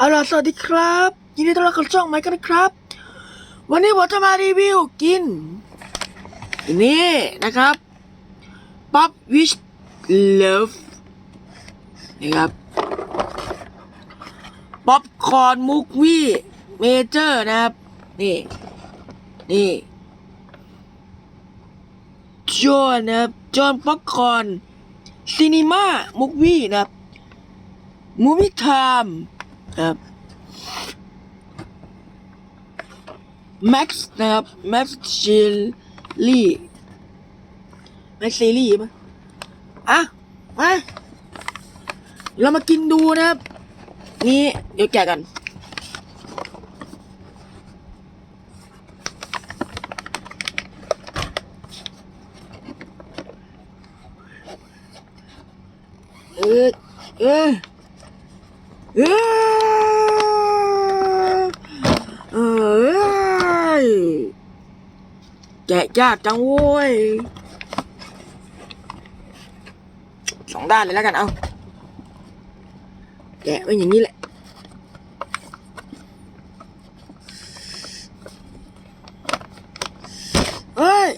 เอาล่ะสวัสดีครับ ยินดีต้อนรับเข้าช่องไมค์กันนะครับ วันนี้ผมจะมารีวิวกินอันนี่นะครับ Pop Wish Love นะครับป๊อปคอร์นมุกวี่เมเจอร์นะครับ นี่ นี่จอห์นนะครับจอห์นป๊อปคอร์นซีนีมามุกวี่นะครับมูวี่ไทม์ ครับแม็กซ์นะครับแม็กซ์ชิลลี่แม็กซ์ซีรีส์ปะอะมาเรามากินดูนะครับ นี่เดี๋ยวแกะกันเออเออ เออเออแกะยากจังโว้ยสองด้านเลยแล้วกันเอาแกะไว้อย่างนี้แหละ เอ้ย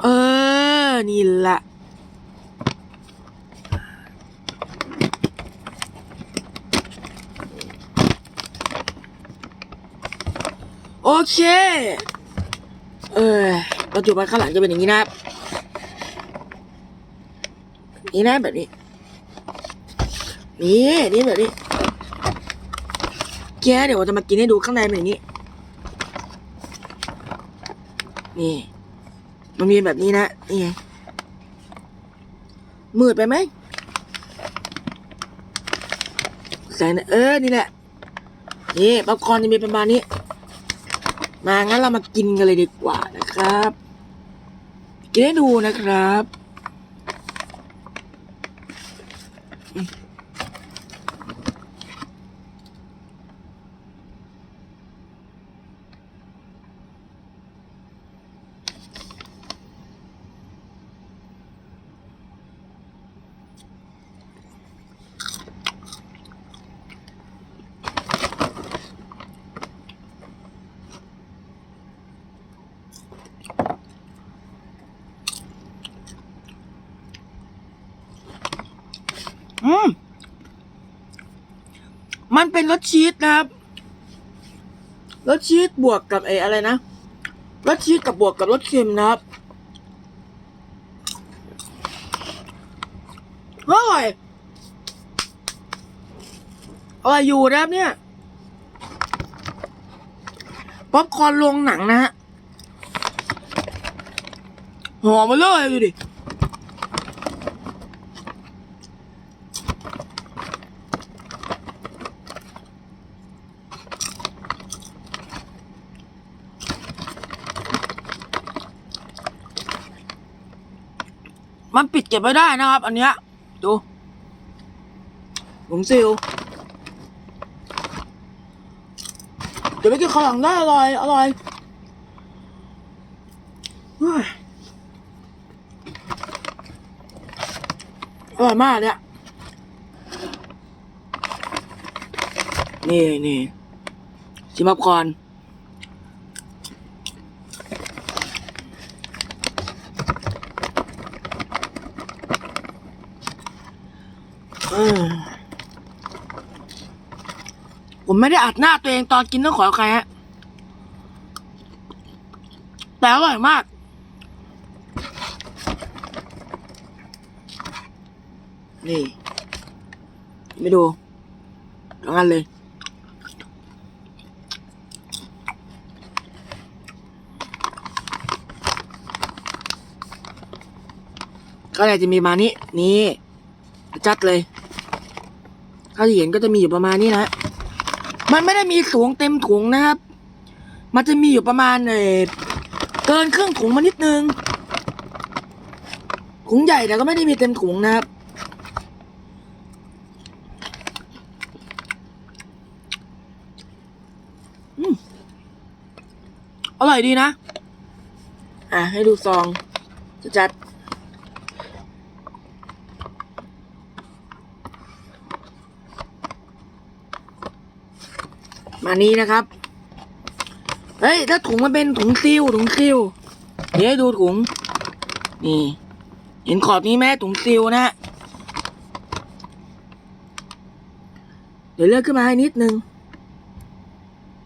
เออ นี่แหละ โอเค เออปัจจุบันข้างหลังจะเป็นอย่างนี้นะครับ นี่นะแบบนี้ นี่ นี่แบบนี้ แกเดี๋ยวจะมากินให้ดูข้างในเป็นอย่างนี้ นี่ มันมีแบบนี้นะ นี่ไง มืดไปไหมใส่นะเออ นี่แหละ นี่ป๊อปคอร์นจะมีประมาณนี้ มางั้นเรามากินกันเลยดีกว่านะครับ กินให้ดูนะครับ อืม มันเป็นรสชีสนะครับรสชีสบวกกับไอ้อะไรนะรสชีสกับบวกกับรสเค็มนะครับอร่อยอร่อยอยู่นะครับเนี่ยป๊อปคอร์นลงหนังนะฮะหอมมาเลยดูดิ มันปิดเก็บไว้ได้นะครับ อันเนี้ยดูหลงซิลเดี๋ยวไปกินข้าวหลังได้อร่อย อร่อยอร่อยมากเนี่ย นี่นี่ชิมป๊อปคอน เออ ผมไม่ได้อัดหน้าตัวเองตอนกินต้องขออภัยฮะ แต่อร่อยมาก นี่ไม่ดูทั้งนั้นเลยก็เลยจะมีมานี้นี่จัดเลย ถ้าที่เห็นก็จะมีอยู่ประมาณนี้นะ มันไม่ได้มีสูงเต็มถุงนะครับ มันจะมีอยู่ประมาณเออเกินครึ่งถุงมานิดนึง ถุงใหญ่แต่ก็ไม่ได้มีเต็มถุงนะครับอืมอร่อยดีนะ อะ ให้ดูซองจัด มานี้นะครับ เฮ้ย ถ้าถุงมันเป็นถุงซิลถุงซิลเดี๋ยวให้ดูถุง นี่ เห็นขอบนี้ไหมถุงซิลนะฮะเดี๋ยวเลือกขึ้นมาให้นิดนึง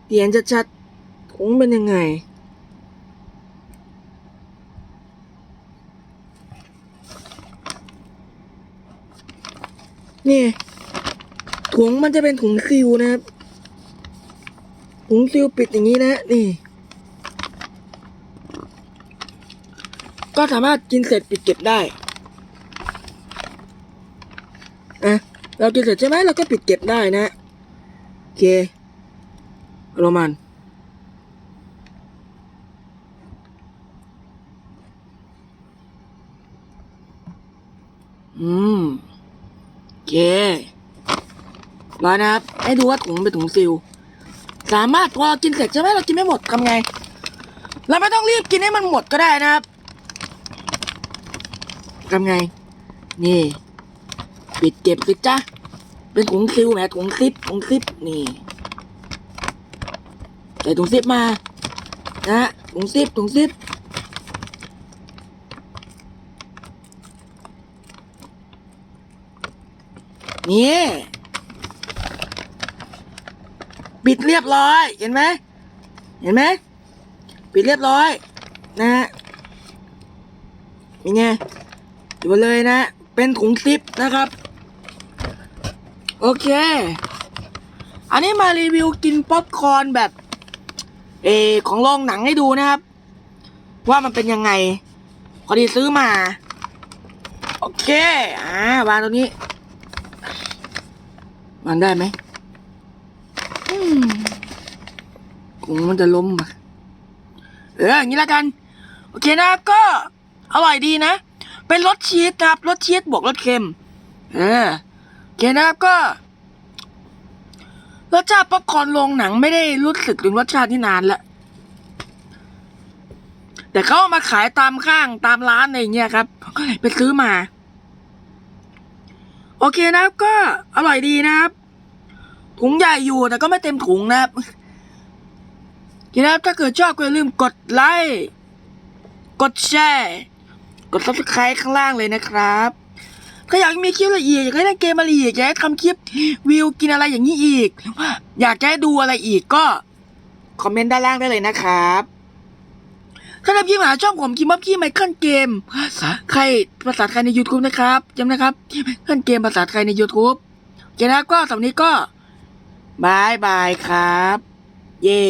เห็นชัดๆถุงเป็นยังไงนี่ถุงมันจะเป็นถุงซิลนะครับ ถุงซิลปิดอย่างนี้นะนี่ ก็สามารถกินเสร็จปิดเก็บได้อะเรากินเสร็จใช่ไหมเราก็ปิดเก็บได้นะโอเคโรมันอืมโอเคร้อยนะครับ ให้ดูว่าถุงเป็นถุงซิล สามารถพอเรากินเสร็จใช่ไหมเรากินไม่หมดทำไง เราไม่ต้องรีบกินให้มันหมดก็ได้นะครับทำไง นี่ ปิดเก็บสิจ้ะเป็นถุงซิลแหมถุงซิปถุงซิปนี่ใส่ถุงซิปมา นะถุงซิปถุงซิปนี่ ปิดเรียบร้อย เห็นไหมเห็นไหมปิดเรียบร้อย นะฮะเป็นไงอยู่มาเลยนะ เป็นถุงซิปนะครับ โอเค อันนี้มารีวิวกินป๊อปคอร์นแบบเออของโรงหนังให้ดูนะครับ ว่ามันเป็นยังไงพอดีซื้อมา โอเค อ่าวางตรงนี้วางได้ไหมอืม คงมันจะล้มปะเอออย่างนี้แล้วกัน โอเคนะก็อร่อยดีนะ เป็นรสชีสครับรสชีสบวกรสเค็ม เออโอเคนะครับก็รสชาติป๊อปคอร์นโรงหนังไม่ได้รู้สึกถึงรสชาติที่นานล้วแต่เขาเอามาขายตามข้างตามร้านอะไรเงี้ยครับ ก็เลยไปซื้อมา โอเคนะครับก็อร่อยดีนะครับ ถุงใหญ่อยู่แต่ก็ไม่เต็มถุงนะครับ นะครับถ้าเกิดชอบก็อย่าลืมกดไลค์กดแชร์กด subscribe ข้างล่างเลยนะครับถ้าอยากมีคลิปละเอียดอยากให้เล่นเกมอะไรอีกอยากให้ทำคลิปวิวกินอะไรอย่างนี้อีกหรือว่าอยากจะให้ดูอะไรอีกก็คอมเมนต์ด้านล่างได้เลยนะครับถ้าทำคลิปหาช่องผมคิมบับกี้ไมเคิลเกมภาษาใครภาษาไทยใน YouTube นะครับจำนะครับไมเคิลเกมภาษาไทยใน YouTube โอเคนะครับก็สำหรับนนี้ก็บายบายครับ เย่